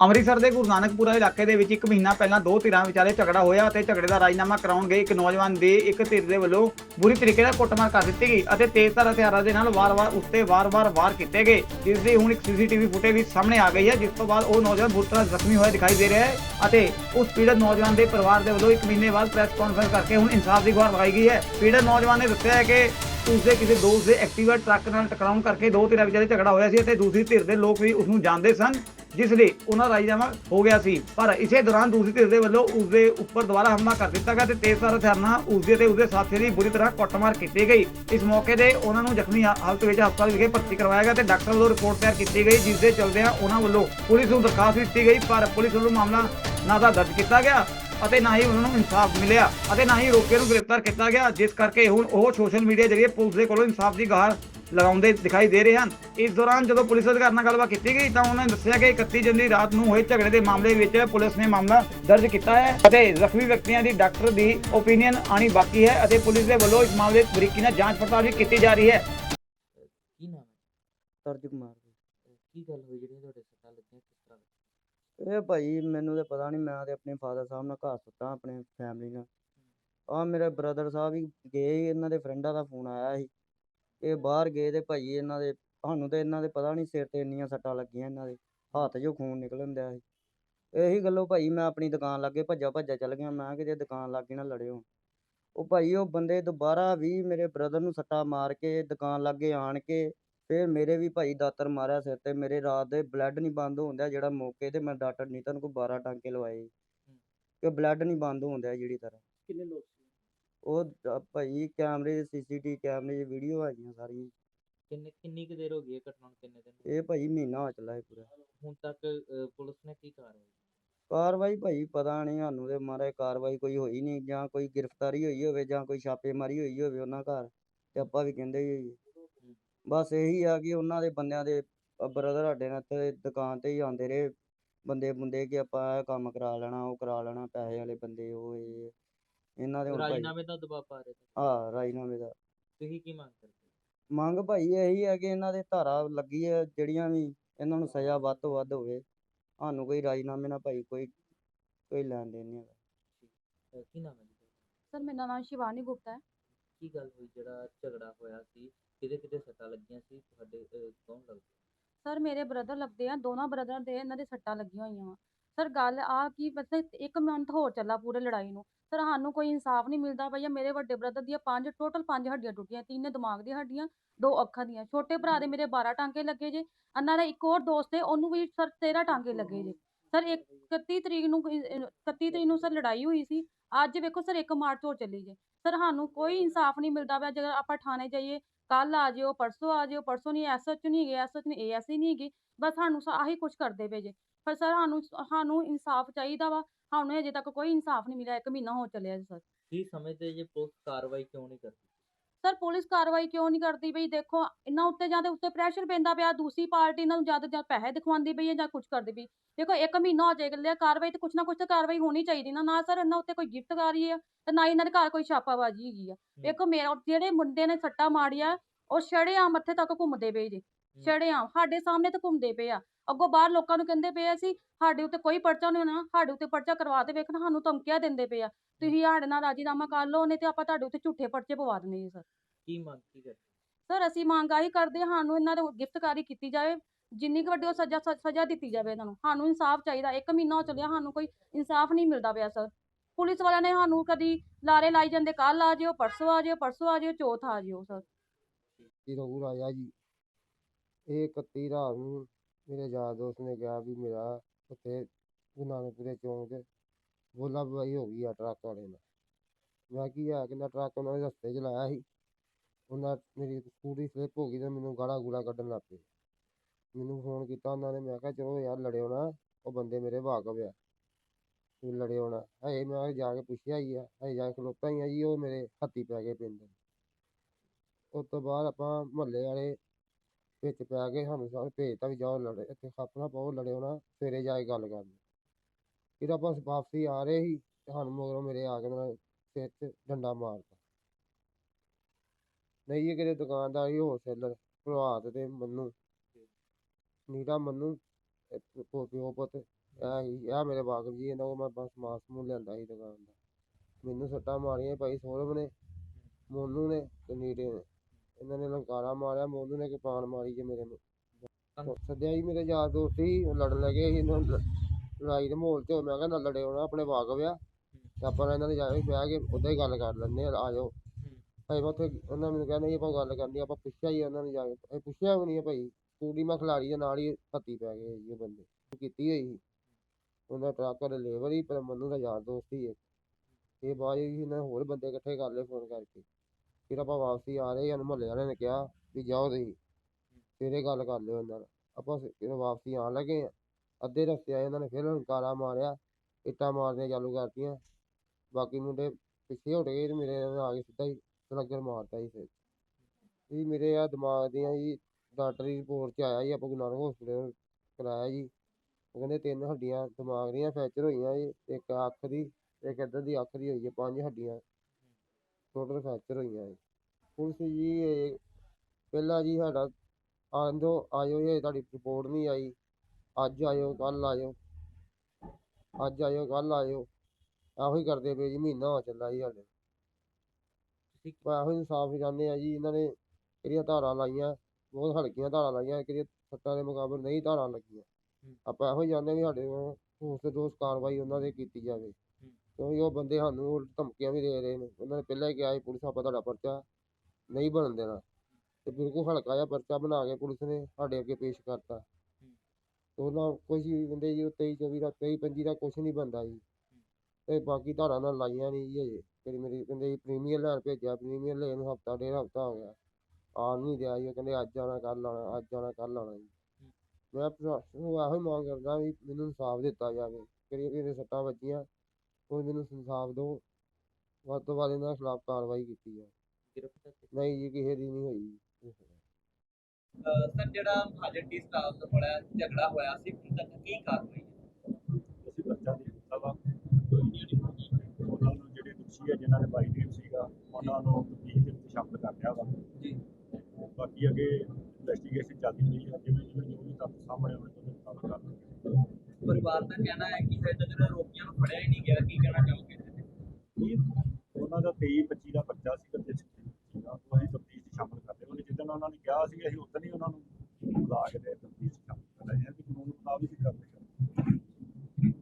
ਅੰਮ੍ਰਿਤਸਰ ਦੇ ਗੁਰੂ ਨਾਨਕਪੁਰਾ ਇਲਾਕੇ ਦੇ ਵਿੱਚ ਇੱਕ ਮਹੀਨਾ ਪਹਿਲਾਂ ਦੋ ਧਿਰਾਂ ਵਿਚਾਲੇ ਝਗੜਾ ਹੋਇਆ ਅਤੇ ਝਗੜੇ ਦਾ ਰਾਜਨਾਮਾ ਕਰਾਉਣ ਗਏ। ਇੱਕ ਨੌਜਵਾਨ ਦੇ ਇੱਕ ਧਿਰ ਦੇ ਵੱਲੋਂ ਬੁਰੀ ਤਰੀਕੇ ਨਾਲ ਕੁੱਟਮਾਰ ਕਰ ਦਿੱਤੀ ਗਈ ਅਤੇ ਤੇਜ਼ਧਾਰ ਹਥਿਆਰਾਂ ਦੇ ਨਾਲ ਵਾਰ-ਵਾਰ ਉੱਤੇ ਵਾਰ-ਵਾਰ ਵਾਰ ਕੀਤੇ ਗਏ। ਜਿਸ ਦੀ ਹੁਣ ਇੱਕ ਸੀਸੀਟੀਵੀ ਫੁਟੇਜ ਵੀ ਸਾਹਮਣੇ ਆ ਗਈ ਹੈ, ਜਿਸ ਤੋਂ ਬਾਅਦ ਉਹ ਨੌਜਵਾਨ ਬੁਰੀ ਤਰ੍ਹਾਂ ਜ਼ਖਮੀ ਹੋਇਆ ਦਿਖਾਈ ਦੇ ਰਿਹਾ ਹੈ ਅਤੇ ਉਸ ਪੀੜਤ ਨੌਜਵਾਨ ਦੇ ਪਰਿਵਾਰ ਦੇ ਵੱਲੋਂ ਇੱਕ ਮਹੀਨੇ ਬਾਅਦ ਪ੍ਰੈਸ ਕਾਨਫਰੰਸ ਕਰਕੇ ਹੁਣ ਇਨਸਾਫ ਦੀ ਗੁਹਾਰ ਲਗਾਈ ਗਈ ਹੈ। ਪੀੜਤ ਨੌਜਵਾਨ ਨੇ ਦੱਸਿਆ ਹੈ ਕਿ ਉਸਦੇ ਕਿਸੇ ਦੋਸਤ ਦੇ ਐਕਟਿਵਾ ਟਰੱਕ ਨਾਲ ਟਕਰਾਉਣ ਕਰਕੇ ਦੋ ਧਿਰਾਂ ਵਿਚਾਲੇ ਝਗੜਾ ਹੋਇਆ ਸੀ ਅਤੇ ਦੂਸਰੀ ਧਿਰ ਦੇ ਲੋਕ ਵੀ ਉਸ ਨੂੰ ਜਾਣਦੇ ਸਨ। ਜਿਸ ਲਈ ਉਹਨਾਂ ਦਾ ਰਾਜੀਨਾਮਾ ਹੋ ਗਿਆ ਸੀ। ਪਰ ਇਸੇ ਦੌਰਾਨ ਦੂਸਰੀ ਧਿਰ ਦੇ ਵੱਲੋਂ ਉਸਦੇ ਉੱਪਰ ਦੁਬਾਰਾ ਹਮਲਾ ਕਰ ਦਿੱਤਾ ਗਿਆ ਤੇ ਤੇਜ਼ਧਾਰ ਹਥਿਆਰ ਨਾਲ ਉਸਦੇ ਤੇ ਉਸਦੇ ਸਾਥੀ ਦੀ ਬੁਰੀ ਤਰ੍ਹਾਂ ਕੁੱਟਮਾਰ ਕੀਤੀ ਗਈ। ਇਸ ਮੌਕੇ ਤੇ ਉਹਨਾਂ ਨੂੰ ਜ਼ਖਮੀ ਹਾਲਤ ਵਿੱਚ ਹਸਪਤਾਲ ਵਿਖੇ ਭਰਤੀ ਕਰਵਾਇਆ ਗਿਆ ਤੇ ਡਾਕਟਰ ਵੱਲੋਂ ਰਿਪੋਰਟ ਤਿਆਰ ਕੀਤੀ ਗਈ, ਜਿਸ ਦੇ ਚਲਦਿਆਂ ਉਹਨਾਂ ਵੱਲੋਂ ਪੁਲਿਸ ਨੂੰ ਦਰਖਾਸਤ ਦਿੱਤੀ ਗਈ, ਪਰ ਪੁਲਿਸ ਵੱਲੋਂ ਮਾਮਲਾ ਨਾ ਤਾਂ ਦਰਜ ਕੀਤਾ ਗਿਆ ਅਤੇ ਨਾ ਹੀ ਉਹਨਾਂ ਨੂੰ ਇਨਸਾਫ ਮਿਲਿਆ ਅਤੇ ਨਾ ਹੀ ਰੋਕੇ ਨੂੰ ਗ੍ਰਿਫਤਾਰ ਕੀਤਾ ਗਿਆ, ਜਿਸ ਕਰਕੇ ਹੁਣ ਉਹ ਸੋਸ਼ਲ ਮੀਡੀਆ ਜਰੀਏ ਪੁਲਿਸ ਦੇ ਕੋਲੋਂ ਇਨਸਾਫ ਦੀ ਗੁਹਾਰ ਲਗਾਉਂਦੇ ਦਿਖਾਈ ਦੇ ਰਹੇ ਹਨ। ਇਸ ਦੌਰਾਨ ਜਦੋਂ ਪੁਲਿਸ ਅਧਿਕਾਰੀ ਨਾਲ ਗੱਲਬਾਤ ਕੀਤੀ ਗਈ ਤਾਂ ਉਹਨਾਂ ਨੇ ਦੱਸਿਆ ਕਿ 31 ਜਨਵਰੀ ਰਾਤ ਨੂੰ ਹੋਏ ਝਗੜੇ ਦੇ ਮਾਮਲੇ ਵਿੱਚ ਪੁਲਿਸ ਨੇ ਮਾਮਲਾ ਦਰਜ ਕੀਤਾ ਹੈ ਅਤੇ ਜ਼ਖਮੀ ਵਿਅਕਤੀਆਂ ਦੀ ਡਾਕਟਰ ਦੀ ਓਪੀਨੀਅਨ ਆਣੀ ਬਾਕੀ ਹੈ ਅਤੇ ਪੁਲਿਸ ਦੇ ਵੱਲੋਂ ਇਸ ਮਾਮਲੇ ਦੀ ਬਰੀਕੀ ਨਾਲ ਜਾਂਚ ਪੜਤਾਲ ਵੀ ਕੀਤੀ ਜਾ ਰਹੀ ਹੈ। ਕੀ ਨਾਮ ਹੈ? ਤਰਜ ਕੁਮਾਰ ਜੀ। ਅਹ ਕੀ ਗੱਲ ਹੋਈ ਜਿਹੜੀਆਂ ਤੁਹਾਡੇ ਸੱਟਾਂ ਲੱਗੀਆਂ ਕਿਸ ਤਰ੍ਹਾਂ ਇਹ ਭਾਈ ਮੈਨੂੰ ਤੇ ਪਤਾ ਨਹੀਂ ਮੈਂ ਤੇ ਆਪਣੇ ਫਾਦਰ ਸਾਹਿਬ ਨਾਲ ਘਰ ਸੁੱਤਾ ਆਪਣੇ ਫੈਮਿਲੀ ਨਾਲ। ਆ ਮੇਰੇ ਬ੍ਰਦਰ ਸਾਹਿਬ ਵੀ ਗਏ ਇਹਨਾਂ ਦੇ ਫਰੈਂਡਾਂ ਦਾ ਫੋਨ ਆਇਆ ਸੀ। ਇਹ ਬਾਹਰ ਗਏ ਤੇ ਭਾਈ ਇਹਨਾਂ ਦੇ ਸਾਨੂੰ ਤੇ ਇਹਨਾਂ ਦੇ ਪਤਾ ਨਹੀਂ ਸਿਰ ਤੇ ਇੰਨੀਆਂ ਸੱਟਾਂ ਲੱਗੀਆਂ ਇਹਨਾਂ ਦੇ ਹੱਥ 'ਚੋਂ ਖੂਨ ਨਿਕਲਣ ਦਿਆ ਸੀ। ਇਹੀ ਗੱਲੋਂ ਭਾਈ ਮੈਂ ਆਪਣੀ ਦੁਕਾਨ ਲਾਗੇ ਭੱਜਾ ਭੱਜਾ ਚੱਲ ਗਿਆ ਮੈਂ ਕਿਤੇ ਦੁਕਾਨ ਲਾਗੇ ਨਾ ਲੜਿਓ। ਉਹ ਭਾਈ ਉਹ ਬੰਦੇ ਦੁਬਾਰਾ ਵੀ ਮੇਰੇ ਬ੍ਰਦਰ ਨੂੰ ਸੱਟਾ ਮਾਰ ਕੇ ਦੁਕਾਨ ਲਾਗੇ ਆਣ ਕੇ ਫਿਰ ਮੇਰੇ ਵੀ ਭਾਈ ਦਾਤਰ ਮਾਰਿਆ ਸਿਰ ਤੇ ਮੇਰੇ ਰਾਤ ਦੇ ਬਲੱਡ ਨਹੀਂ ਬੰਦ ਹੋਣ ਡਿਆ ਜਿਹੜਾ ਮੌਕੇ ਤੇ ਮੈਂ ਡਾਕਟਰ ਨੀਤਨ ਕੋ 12 ਟਾਂਕੇ ਲਵਾਏ। ਕਿ ਬਲੱਡ ਨਹੀਂ ਬੰਦ ਹੋਣ ਡਿਆ ਜਿਹੜੀ ਤਰ੍ਹਾਂ। ਕਿੰਨੇ ਲੋਕ ਸੀ ਉਹ ਦ- ਭਾਈ ਕੈਮਰੇ ਸੀਸੀਟੀਵੀ ਕੈਮਰੇ 'ਚ ਵੀਡੀਓ ਆਈਆਂ ਸਾਰੀਆਂ। ਕਿੰਨੇ ਕਿੰਨੀ ਕੁ ਦੇਰ ਹੋ ਗਈ ਹੈ ਘਟਨਾ ਨੂੰ ਕਿੰਨੇ ਦਿਨ ਇਹ ਭਾਈ ਮਹੀਨਾ ਹੋ ਚੱਲਾ ਇਹ ਪੂਰਾ। ਹੁਣ ਤੱਕ ਅਹ, ਪੁਲਿਸ ਨੇ ਕੀ ਕਾਰਵਾਈ ਕਾਰਵਾਈ ਭਾਈ ਪਤਾ ਨਹੀਂ ਸਾਨੂੰ ਤੇ ਮਾਰੇ ਕਾਰਵਾਈ ਕੋਈ ਹੋਈ ਨਹੀਂ ਜਾਂ ਕੋਈ ਗ੍ਰਿਫਤਾਰੀ ਹੋਈ ਹੋਵੇ ਜਾਂ ਕੋਈ ਛਾਪੇਮਾਰੀ ਹੋਈ ਹੋਵੇ ਉਹਨਾਂ ਘਰ ਤੇ ਆਪਾਂ ਵੀ ਕਹਿੰਦੇ ਹੀ ਹੋਈਏ। ਬਸ ਇਹੀ ਆ ਕਿ ਉਹਨਾਂ ਦੇ ਬੰਦਿਆਂ ਦੇ ਬ੍ਰਦਰ ਸਾਡੇ ਨਾਲ ਤੇ ਦੁਕਾਨ ਤੇ ਹੀ ਆਉਂਦੇ ਰਹੇ। ਬੰਦੇ ਬੰਦੇ ਕਿ ਆਪਾਂ ਇਹ ਕੰਮ ਕਰਾ ਲੈਣਾ ਉਹ ਕਰਾ ਲੈਣਾ ਪੈਸੇ ਵਾਲੇ ਬੰਦੇ ਉਹ ਇਹ। ਇਹਨਾਂ ਦੇ ਹੁਣ ਭਾਈ। ਰਾਜੀਨਾਮੇ ਦਾ ਦਬਾਅ ਪਾ ਰਹੇ ਸੀ ਆ ਰਾਜੀਨਾਮੇ ਦਾ। ਤੁਸੀਂ ਕੀ ਮੰਗ ਕਰਦੇ ਮੰਗ ਭਾਈ ਇਹੀ ਹੈ ਕਿ ਇਹਨਾਂ ਦੇ ਧਾਰਾ ਲੱਗੀ ਹੈ ਜਿਹੜੀਆਂ ਵੀ ਇਹਨਾਂ ਨੂੰ ਸਜ਼ਾ ਵੱਧ ਤੋਂ ਵੱਧ ਹੋਵੇ। ਸਾਨੂੰ ਕੋਈ ਰਾਜੀਨਾਮੇ ਨਾਲ ਭਾਈ ਕੋਈ ਕੋਈ ਲੈਣ ਦੇਣ ਨਹੀਂ ਹੈਗਾ। ਅਹ, ਕੀ ਨਾਮ ਹੈ ਜੀ ਤੁਹਾਡਾ? ਸਰ ਮੇਰਾ ਨਾਮ ਸ਼ਿਵਾਨੀ ਗੁਪਤਾ ਹੈ। ਕੀ ਗੱਲ ਹੋਈ ਜਿਹੜਾ ਝਗੜਾ ਹੋਇਆ ਸੀ? ਕਿਹਦੇ ਕਿਹਦੇ ਸੱਟਾਂ ਲੱਗੀਆਂ ਸੀ? ਤੁਹਾਡੇ ਅਹ, ਕੌਣ ਲੱਗਦੇ? ਸਰ ਮੇਰੇ ਬ੍ਰਦਰ ਲੱਗਦੇ ਆ। ਦੋਨਾਂ ਬ੍ਰਦਰ ਦੇ ਇਹਨਾਂ ਦੇ ਸੱਟਾਂ ਲੱਗੀਆਂ ਹੋਈਆਂ ਵਾ। ਸਰ ਗੱਲ ਆ ਕਿ ਮਤਲਬ ਇੱਕ ਮੰਥ ਹੋਰ ਚੱਲਾ ਪੂਰੇ ਲੜਾਈ ਨੂੰ। ਸਰ ਸਾਨੂੰ ਕੋਈ ਇਨਸਾਫ ਨਹੀਂ ਮਿਲਦਾ ਭਈਆ ਮੇਰੇ ਵੱਡੇ ਬ੍ਰਦਰ ਦੀਆਂ ਪੰਜ ਟੋਟਲ ਪੰਜ ਹੱਡੀਆਂ ਟੁੱਟੀਆਂ। ਤਿੰਨ ਦਿਮਾਗ ਦੀਆਂ ਹੱਡੀਆਂ ਦੋ ਅੱਖਾਂ ਦੀਆਂ। ਛੋਟੇ ਭਰਾ ਦੇ ਮੇਰੇ 12 ਟਾਂਕੇ ਲੱਗੇ ਜੇ। ਇਹਨਾਂ ਦਾ ਇੱਕ ਹੋਰ ਦੋਸਤ ਹੈ ਉਹਨੂੰ ਵੀ ਸਰ 13 ਟਾਂਕੇ ਲੱਗੇ ਜੇ। ਸਰ ਇੱਕ 31 ਤਰੀਕ ਨੂੰ ਕੋਈ, ਅਹ, 31 ਤਰੀਕ ਨੂੰ ਸਰ ਲੜਾਈ ਹੋਈ ਸੀ। ਅੱਜ ਵੇਖੋ ਸਰ 1 ਮਾਰਚ ਹੋ ਚੱਲੀ ਜੇ। ਸਰ ਸਾਨੂੰ ਕੋਈ ਇਨਸਾਫ ਨਹੀਂ ਮਿਲਦਾ ਪਿਆ। ਜੇਕਰ ਆਪਾਂ ਥਾਣੇ ਜਾਈਏ ਕੱਲ ਆ ਜਿਓ ਪਰਸੋਂ ਆ ਜਿਓ ਪਰਸੋਂ ਨਹੀਂ ਐਸਐਚ ਨਹੀਂ ਹੈਗੇ ਐਸਐਚ ਨਹੀਂ ਏਐਸਆਈ ਨਹੀਂ ਹੈਗੇ। ਬਸ ਸਾਨੂੰ ਆਹੀ ਕੁਝ ਕਰਦੇ ਪਏ ਜੇ। ਪਰ ਸਰ ਸਾਨੂੰ ਸਾਨੂੰ ਇਨਸਾਫ ਚਾਹੀਦਾ ਵਾ ਸਾਨੂੰ ਅਜੇ ਤੱਕ ਕੋਈ ਇਨਸਾਫ ਨਹੀਂ ਮਿਲਿਆ ਇੱਕ ਮਹੀਨਾ ਹੋ ਚੱਲਿਆ ਜੀ ਸਰ। ਕੀ ਸਮਝਦੇ ਜੇ ਪੁਲਿਸ ਕਾਰਵਾਈ ਕਿਉਂ ਨਹੀਂ ਕਰਦੀ? ਸਰ ਪੁਲਿਸ ਕਾਰਵਾਈ ਕਿਉਂ ਨਹੀਂ ਕਰਦੀ ਬਈ? ਦੇਖੋ ਇਹਨਾਂ ਉੱਤੇ ਜਾਂ ਤੇ ਉੱਤੇ ਪ੍ਰੈਸ਼ਰ ਪੈਂਦਾ ਪਿਆ ਦੂਸਰੀ ਪਾਰਟੀ ਇਹਨਾਂ ਨੂੰ ਜ਼ਿਆਦਾ ਜਾਂ ਪੈਸੇ ਦਿਖਵਾਉਂਦੀ ਪਈ ਹੈ ਜਾਂ ਕੁਝ ਕਰਦੀ ਪਈ। ਦੇਖੋ ਇੱਕ ਮਹੀਨਾ ਹੋ ਜਾਏਗਾ ਕਾਰਵਾਈ ਤੇ ਕੁਛ ਨਾ ਕੁਛ ਤਾਂ ਕਾਰਵਾਈ ਹੋਣੀ ਚਾਹੀਦੀ ਨਾ ਨਾ ਸਰ ਇਹਨਾਂ ਉੱਤੇ ਕੋਈ ਗਿਰਫਤਾਰੀ ਹੈ ਤੇ ਨਾ ਇਹਨਾਂ ਦੇ ਘਰ ਕੋਈ ਛਾਪਾਬਾਜ਼ੀ ਹੈਗੀ ਆ। ਦੇਖੋ ਮੇਰਾ ਜਿਹੜੇ ਮੁੰਡੇ ਨੇ ਸੱਟਾ ਮਾਰੀਆ ਉਹ ਸ਼ਰੇਆਮ ਮੱਥੇ ਤੱਕ ਘੁੰਮਦੇ ਪਏ ਜੇ ਸ਼ਰੇਆਮ ਸਾਡੇ ਸਾਹਮਣੇ ਤਾਂ ਘੁੰਮਦੇ ਪਏ ਆ। ਅੱਗੋਂ ਬਾਹਰ ਲੋਕਾਂ ਨੂੰ ਕਹਿੰਦੇ ਪਏ ਆ ਸੀ ਸਾਡੇ ਉੱਤੇ ਕੋਈ ਪਰਚਾ ਨਹੀਂ ਹੋਣਾ ਸਾਡੇ ਉੱਤੇ ਪਰਚਾ ਕਰਵਾ ਦੇ ਵੇਖਣਾ ਸਾਨੂੰ ਧਮਕੀਆਂ ਦਿੰਦੇ ਪਏ ਆ। ਤੁਸੀਂ ਸਾਡੇ ਨਾਲ ਰਾਜੀਨਾਮਾ ਕਰ ਲਓ ਨਹੀਂ ਤੇ ਆਪਾਂ ਤੁਹਾਡੇ ਉੱਤੇ ਝੂਠੇ ਪਰਚੇ ਪਵਾ ਦਿੰਦੇ ਜੀ ਸਰ। ਕੀ ਮੰਗ ਕੀ ਕਰਦੇ ਸਰ ਅਸੀਂ ਮੰਗ ਆਹੀ ਕਰਦੇ ਹਾਂ ਸਾਨੂੰ ਇਹਨਾਂ ਨੂੰ ਗਿਫਤਕਾਰੀ ਕੀਤੀ ਜਾਵੇ ਜਿੰਨੀ ਕੁ ਵੱਡੀ ਉਹ ਸਜ਼ਾ ਸਜ਼ਾ ਦਿੱਤੀ ਜਾਵੇ ਇਹਨਾਂ ਨੂੰ। ਸਾਨੂੰ ਇਨਸਾਫ ਚਾਹੀਦਾ ਇੱਕ ਮਹੀਨਾ ਹੋ ਚੱਲਿਆ ਸਾਨੂੰ ਕੋਈ ਇਨਸਾਫ ਨਹੀਂ ਮਿਲਦਾ ਪਿਆ ਸਰ। ਪੁਲਿਸ ਵਾਲਿਆਂ ਨੇ ਸਾਨੂੰ ਕਦੀ ਲਾਰੇ ਲਾਈ ਜਾਂਦੇ ਕੱਲ ਆ ਜਿਓ ਪਰਸੋਂ ਆ ਜਿਓ ਪਰਸੋਂ ਆ ਜਿਓ ਚੌਥ ਆ ਜਿਓ ਸਰ। ਜ਼ਰੂਰ ਆਇਆ ਜੀ ਇਹ 31 ਰਾਤ ਨੂੰ ਮੇਰੇ ਯਾਰ ਦੋਸਤ ਨੇ ਕਿਹਾ ਵੀ ਮੇਰਾ ਉੱਥੇ ਗੁਰੂ ਨਾਨਕਪੁਰੇ ਚੌਂਕ 'ਚ ਬੋਲਾ ਬਵਾਈ ਹੋ ਗਈ ਆ ਟਰੱਕ ਵਾਲੇ ਨਾਲ। ਮੈਂ ਕੀ ਆ ਕਹਿੰਦਾ ਟਰੱਕ ਉਹਨਾਂ ਨੇ ਰਸਤੇ 'ਚ ਲਾਇਆ ਸੀ। ਉਹਨਾਂ ਮੇਰੀ ਸਕੂਟਰੀ ਸਲਿੱਪ ਹੋ ਗਈ ਤੇ ਮੈਨੂੰ ਗਾਲਾਂ ਗੂਲਾਂ ਕੱਢਣ ਲੱਗ ਪਏ। ਮੈਨੂੰ ਫੋਨ ਕੀਤਾ ਉਹਨਾਂ ਨੇ, ਮੈਂ ਕਿਹਾ, ਚਲੋ ਯਾਰ, ਲੜਿਓ ਨਾ, ਉਹ ਬੰਦੇ ਮੇਰੇ ਵਾਕਫ ਆ। ਤੁਸੀਂ ਲੜਿਓ ਨਾ। ਹਏ ਮੈਂ ਜਾ ਕੇ ਪੁੱਛਿਆ ਹੀ ਆ ਹਏ ਜਾ ਕੇ ਖਲੋਤਾ ਹੀ ਆ ਜੀ, ਉਹ ਮੇਰੇ ਹੱਥੀ ਪੈ ਗਏ ਪਿੰਡ। ਉਸ ਤੋਂ ਬਾਅਦ ਆਪਾਂ ਮਹੱਲੇ ਵਾਲੇ ਵਿੱਚ ਪੈ ਕੇ ਸਾਨੂੰ ਸਾਰੇ ਭੇਜਤਾ ਵੀ ਜਾਓ ਲੜੇ, ਇੱਥੇ ਖੱਪ ਨਾ ਪਾਓ, ਲੜਿਓ ਨਾ, ਸਵੇਰੇ ਜਾ ਕੇ ਗੱਲ ਕਰਨੀ। ਫਿਰ ਆਪਾਂ ਵਾਪਸੀ ਆ ਰਹੇ ਸੀ ਤੇ ਸਾਨੂੰ ਮਗਰੋਂ ਮੇਰੇ ਆ ਕੇ ਉਹਨਾਂ ਸਿਰ 'ਚ ਡੰਡਾ ਮਾਰਤਾ ਨਹੀਂ ਇਹ ਕਿਤੇ ਦੁਕਾਨਦਾਰ ਹੀ ਹੋਲਸੇਲਰ ਪ੍ਰਭਾਤ ਤੇ ਮੰਨੂ। ਨੀਰਾ ਮੰਨੂ ਪਿਓ ਪੁੱਤ, ਇਹ ਮੇਰੇ ਵਾਕਫ ਜੀ, ਇਹਨਾਂ ਕੋਲ ਮੈਂ ਬਸ ਸਮਾਨ ਸਮੂਨ ਲਿਆਂਦਾ ਸੀ ਦੁਕਾਨ ਦਾ। ਮੈਨੂੰ ਸੱਟਾਂ ਮਾਰੀਆਂ ਭਾਈ ਸੌਰਵ ਨੇ, ਮੋਨੂ ਨੇ ਤੇ ਨੀਟੇ ਨੇ। ਇਹਨਾਂ ਨੇ ਲੰਕਾਰਾ ਮਾਰਿਆ ਮੋਨੂ ਨੇ ਕਿਰਪਾਨ ਮਾਰੀ ਜੇ ਮੇਰੇ ਨੂੰ। ਸੱਦਿਆ ਜੀ ਮੇਰੇ ਯਾਰ ਦੋਸਤ ਸੀ ਉਹ ਲੜਨ ਲੱਗੇ ਸੀ ਇਹਨਾਂ ਨੂੰ। ਲੜਾਈ ਦੇ ਮਾਹੌਲ 'ਚ ਮੈਂ ਕਿਹਾ ਨਾ ਲੜੇ ਹੋਣਾ ਆਪਣੇ ਵਾਕਫ ਆ। ਤੇ ਆਪਾਂ ਇਹਨਾਂ ਦੇ ਜਾ ਕੇ ਬਹਿ ਕੇ ਉੱਦਾਂ ਹੀ ਗੱਲ ਕਰ ਲੈਂਦੇ ਆ ਆ ਜਾਓ। ਭਾਈ ਮੈਂ ਉੱਥੇ ਉਹਨਾਂ ਮੈਨੂੰ ਕਹਿੰਦੇ ਆਪਾਂ ਗੱਲ ਕਰਨੀ ਆਪਾਂ ਪੁੱਛਿਆ ਹੀ ਉਹਨਾਂ ਨੂੰ ਜਾ ਕੇ। ਪੁੱਛਿਆ ਵੀ ਨਹੀਂ ਭਾਈ ਸਕੂਟੀ ਮੈਂ ਖਿਲਾਰੀ ਦੇ ਨਾਲ ਹੀ ਹੱਥੀ ਪੈ ਗਏ ਜੀ ਉਹ ਬੰਦੇ। ਕੀਤੀ ਹੋਈ ਸੀ। ਉਹਨਾਂ ਟਰੱਕ ਵਾਲੇ ਲੇਬਰ ਹੀ ਪਰ ਮੈਨੂੰ ਦਾ ਯਾਰ ਦੋਸਤ ਹੀ ਇੱਕ। ਇਹ ਬਾਅਦ ਵਿੱਚ ਇਹਨਾਂ ਹੋਰ ਬੰਦੇ ਇਕੱਠੇ ਕਰ ਲਏ ਫੋਨ ਕਰਕੇ। ਫਿਰ ਆਪਾਂ ਵਾਪਸੀ ਆ ਰਹੇ ਸਾਨੂੰ ਮੁਹੱਲੇ ਵਾਲਿਆਂ ਨੇ ਕਿਹਾ ਵੀ ਜਾਓ ਤੁਸੀਂ। ਸਵੇਰੇ ਗੱਲ ਕਰ ਲਿਓ ਇਹਨਾਂ ਨਾਲ। ਆਪਾਂ ਫਿਰ ਵਾਪਸੀ ਆਉਣ ਲੱਗੇ ਆ ਅੱਧੇ ਰਸਤੇ ਆਏ ਇਹਨਾਂ ਨੇ, ਫਿਰ ਹੰਕਾਰਾ ਮਾਰਿਆ, ਇੱਟਾਂ ਮਾਰਨੀਆਂ ਚਾਲੂ ਕਰਤੀਆਂ। ਬਾਕੀ ਮੁੰਡੇ ਪਿੱਛੇ ਹਟ ਗਏ ਤੇ ਮੇਰੇ ਨਾਲ ਆ ਕੇ ਸਿੱਧਾ ਹੀ ਸਲੱਗਰ ਮਾਰਤਾ ਜੀ ਫਿਰ। ਇਹ ਮੇਰੇ ਆ ਦਿਮਾਗ ਦੀਆਂ ਜੀ ਡਾਕਟਰੀ ਰਿਪੋਰਟ 'ਚ ਆਇਆ ਜੀ, ਆਪਾਂ ਗੁਰੂ ਨਾਨਕ ਹਸਪੀਟਲ ਕਰਾਇਆ ਜੀ। ਉਹ ਕਹਿੰਦੇ ਤਿੰਨ ਹੱਡੀਆਂ ਦਿਮਾਗ ਦੀਆਂ ਫ੍ਰੈਕਚਰ ਹੋਈਆਂ ਜੀ, ਇੱਕ ਅੱਖ ਦੀ, ਇੱਕ ਇੱਧਰ ਦੀ ਅੱਖ ਦੀ ਹੋਈ ਹੈ, ਪੰਜ ਹੱਡੀਆਂ। ਟੋਟਲ ਫ੍ਰੈਕਚਰ ਹੋਈਆਂ ਜੀ ਪੁਲਿਸ ਜੀ ਇਹ ਪਹਿਲਾਂ ਜੀ ਸਾਡਾ ਆਂਦੋ ਆਇਓ ਇਹ ਤੁਹਾਡੀ ਰਿਪੋਰਟ ਨਹੀਂ ਆਈ। ਅੱਜ ਆਇਓ ਕੱਲ ਆਇਓ। ਅੱਜ ਆਇਓ ਕੱਲ ਆਇਓ। ਇਹੋ ਹੀ ਕਰਦੇ ਪਏ ਜੀ ਮਹੀਨਾ ਹੋ ਚੱਲਾ ਜੀ ਸਾਡੇ। ਤੁਸੀਂ ਮੈਂ ਇਹੋ ਇਨਸਾਫ ਚਾਹੁੰਦੇ ਆ ਜੀ ਇਹਨਾਂ ਨੇ ਕਿਹੜੀਆਂ ਧਾਰਾਂ ਲਾਈਆਂ ਬਹੁਤ ਹਲਕੀਆਂ ਧਾਰਾਂ ਲਾਈਆਂ ਕਿਹੜੀਆਂ ਸੱਟਾਂ ਦੇ ਮੁਕਾਬਲੇ ਨਹੀਂ ਧਾਰਾਂ ਲੱਗੀਆਂ। ਆਪਾਂ ਇਹੋ ਹੀ ਚਾਹੁੰਦੇ ਵੀ ਸਾਡੇ ਕੋਲ ਠੋਸ ਤੋਂ ਠੋਸ ਕਾਰਵਾਈ ਉਹਨਾਂ ਦੇ ਕੀਤੀ ਜਾਵੇ। ਕਿਉਂਕਿ ਉਹ ਬੰਦੇ ਸਾਨੂੰ ਉਲਟ ਧਮਕੀਆਂ ਵੀ ਦੇ ਰਹੇ ਨੇ। ਉਹਨਾਂ ਨੇ ਪਹਿਲਾਂ ਹੀ ਕਿਹਾ ਸੀ, ਪੁਲਿਸ ਆਪਾਂ ਤੁਹਾਡਾ ਪਰਚਾ ਨਹੀਂ ਬਣਨ ਦੇਣਾ। ਤੇ ਬਿਲਕੁਲ ਹਲਕਾ ਜਿਹਾ ਪਰਚਾ ਬਣਾ ਕੇ ਪੁਲਿਸ ਨੇ ਸਾਡੇ ਅੱਗੇ ਪੇਸ਼ ਕਰਤਾ। ਤੇ ਉਹਨਾਂ ਕੁਛ ਵੀ ਬੰਦੇ ਜੀ, ਉਹ 23 24 ਦਾ 23 25 ਦਾ ਕੁਛ ਨਹੀਂ ਬੰਦਾ ਜੀ। ਤੇ ਬਾਕੀ ਧਾਰਾਂ ਨਾਲ ਲਾਈਆਂ ਨਹੀਂ ਜੀ ਹਜੇ। ਤੇਰੀ ਮੇਰੀ ਕਹਿੰਦੇ ਜੀ, ਪ੍ਰੀਮੀਅਰ ਲੈਣ ਭੇਜਿਆ, ਪ੍ਰੀਮੀਅਰ ਲੈਣ ਨੂੰ ਹਫਤਾ, ਡੇਢ ਹਫਤਾ ਹੋ ਗਿਆ। ਆਉਣ ਨਹੀਂ ਦਿਆ ਜੀ, ਉਹ ਕਹਿੰਦੇ ਅੱਜ ਆਉਣਾ ਕੱਲ ਆਉਣਾ, ਅੱਜ ਆਉਣਾ ਕੱਲ ਆਉਣਾ ਜੀ। ਮੈਂ ਪ੍ਰਸ਼ਾਸਨ ਨੂੰ ਇਹੋ ਹੀ ਮੰਗ ਕਰਦਾ ਵੀ ਮੈਨੂੰ ਇਨਸਾਫ ਦਿੱਤਾ ਜਾਵੇ ਕਿਹੜੀਆਂ ਕਿਹੜੀਆਂ ਸੱਟਾਂ ਵੱਜੀਆਂ। ਉਹ ਮੈਨੂੰ ਇਨਸਾਫ ਦਿਓ। ਵੱਧ ਤੋਂ ਵੱਧ ਇਹਨਾਂ ਖਿਲਾਫ ਕਾਰਵਾਈ ਕੀਤੀ ਜਾਵੇ। ਗ੍ਰਿਫਤਾਰ ਨਹੀਂ ਜੀ ਕਿਸੇ ਦੀ ਨਹੀਂ ਹੋਈ। ਸਰ ਜਿਹੜਾ ਹਾਜਟੀ ਸਟਾਫ ਦਾ ਬੜਾ ਝਗੜਾ ਹੋਇਆ ਸੀ ਹੁਣ ਤੱਕ ਕੀ ਕਾਰਵਾਈ ਹੈ? ਅਸੀਂ ਬੱਚਾ ਦੇ ਦਿੱਤਾ ਵਾ। ਉਹਨਾਂ ਨੂੰ ਜਿਹੜੇ ਦੋਸ਼ੀ ਆ ਜਿਨ੍ਹਾਂ ਨੇ ਬਾਈ ਨੇਮ ਸੀਗਾ ਉਹਨਾਂ ਨੂੰ ਤਫਤੀਸ਼ ਦੇ ਵਿੱਚ ਸ਼ਾਮਲ ਕਰ ਲਿਆ ਵਾ। ਜੀ। ਬਾਕੀ ਅੱਗੇ ਇਨਵੈਸਟੀਗੇਸ਼ਨ ਚੱਲਦੀ ਪਈ ਹੈ। ਜਿਵੇਂ ਜਿਵੇਂ ਜੋ ਵੀ ਤੱਥ ਸਾਹਮਣੇ ਆਉਣਗੇ ਉਹਦੇ ਮੁਤਾਬਕ ਕਰ ਦਾਂਗੇ ਪਰਿਵਾਰ ਦਾ ਕਹਿਣਾ ਹੈ ਕਿ ਹਜੇ ਤੱਕ ਰੋਕੀਆਂ